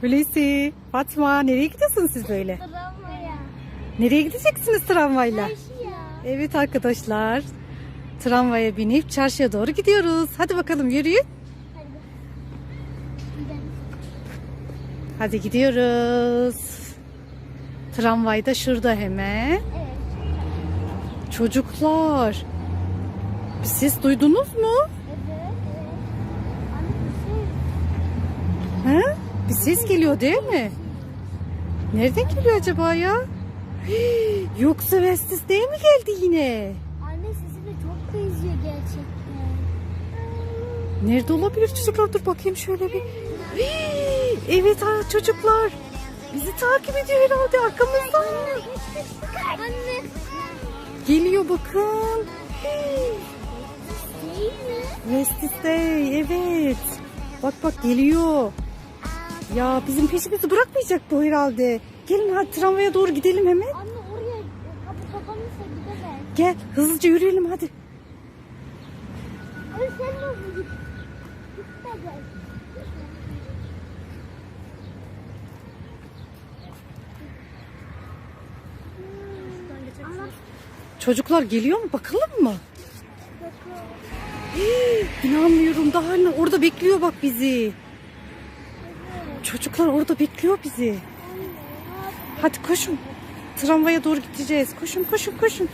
Hulusi, Fatma nereye gidiyorsunuz siz böyle? Tramvaya. Nereye gideceksiniz tramvayla? Çarşıya. Evet arkadaşlar. Tramvaya binip çarşıya doğru gidiyoruz. Hadi bakalım yürüyün. Hadi. Gidelim. Hadi gidiyoruz. Tramvay da şurada hemen. Evet. Çocuklar. Ses duydunuz mu? Evet. Evet. Anne şey. He? Bir ses geliyor değil mi? Nereden geliyor acaba ya? Hii, Yoksa Vestis değil mi geldi yine? Anne sesi de çok benziyor gerçekten. Nerede olabilir çocuklar? Dur bakayım şöyle bir. Hii, Evet ha çocuklar. Bizi takip ediyor herhalde arkamızdan. Anne. Geliyor bakın. Vestis Day evet. Bak bak geliyor. Ya bizim peşimizi bırakmayacak bu herhalde. Gelin hadi tramvaya doğru gidelim hemen. Anne oraya kapı kapanırsa gidemez. Gel hızlıca yürüyelim hadi. Anne sen de hızlı git. Git de gel. Ama Çocuklar geliyor mu bakalım mı? Hii, İnanmıyorum daha ne orada bekliyor bak bizi. Çocuklar orada bekliyor bizi. Hadi koşun. Tramvaya doğru gideceğiz. Koşun koşun koşun.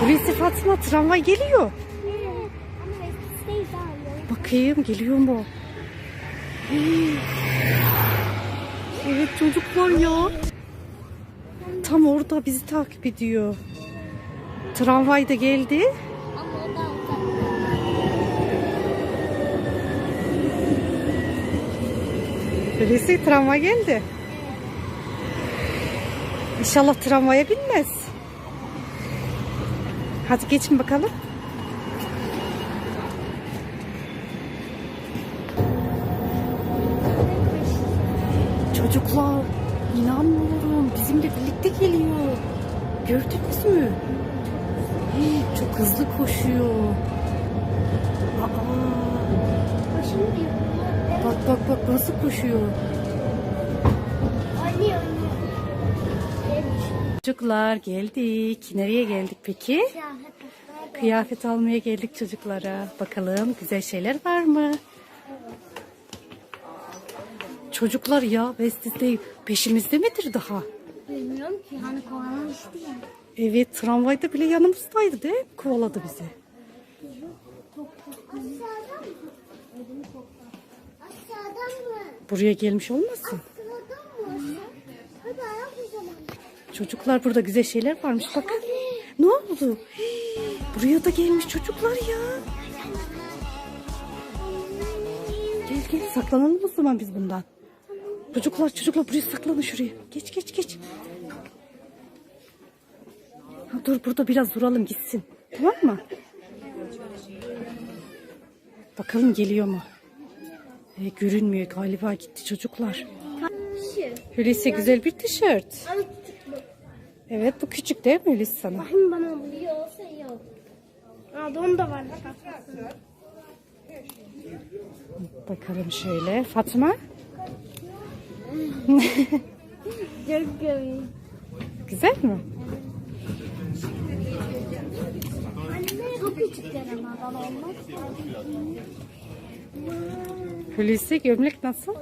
Hulusi Fatma tramvay geliyor. Bakayım geliyor mu? Evet çocuklar ya. Tam orada bizi takip ediyor. Tramvay da geldi. Hulusi tramvay geldi. İnşallah tramvaya binmez. Hadi geçin bakalım. Çocuklar inanmıyorum bizimle birlikte geliyor. Gördünüz mü? Çok hızlı koşuyor. Aa, Yapıyor. bak bak bak nasıl koşuyor. Anne anne. Çocuklar geldik. Nereye geldik peki? Kıyafet almaya geldik çocuklara. Bakalım güzel şeyler var mı? Çocuklar ya Vestis'te peşimizde midir daha? Bilmiyorum ki hani kovalamıştı ya. Evet tramvayda bile yanımızdaydı mi? Kovaladı bizi. Aşağıdan mı? Buraya gelmiş olmasın? Çocuklar burada güzel şeyler varmış bakın. Ne oldu? Buraya da gelmiş çocuklar ya. Gel gel saklanalım o zaman biz bundan. Çocuklar çocuklar buraya saklanın şuraya. Geç geç geç. Ha, dur burada biraz duralım gitsin. Tamam mı? Bakalım geliyor mu? E, görünmüyor galiba gitti çocuklar. Hulusi güzel bir tişört. Evet bu küçük değil mi Hulusi sana? Bakayım bana biliyor olsa iyi olur. Aa don da var. Bakalım şöyle. Fatma Çok görüyor. güzel mi? Anne çok küçükler ama bana olmaz. Hulusi gömlek nasıl?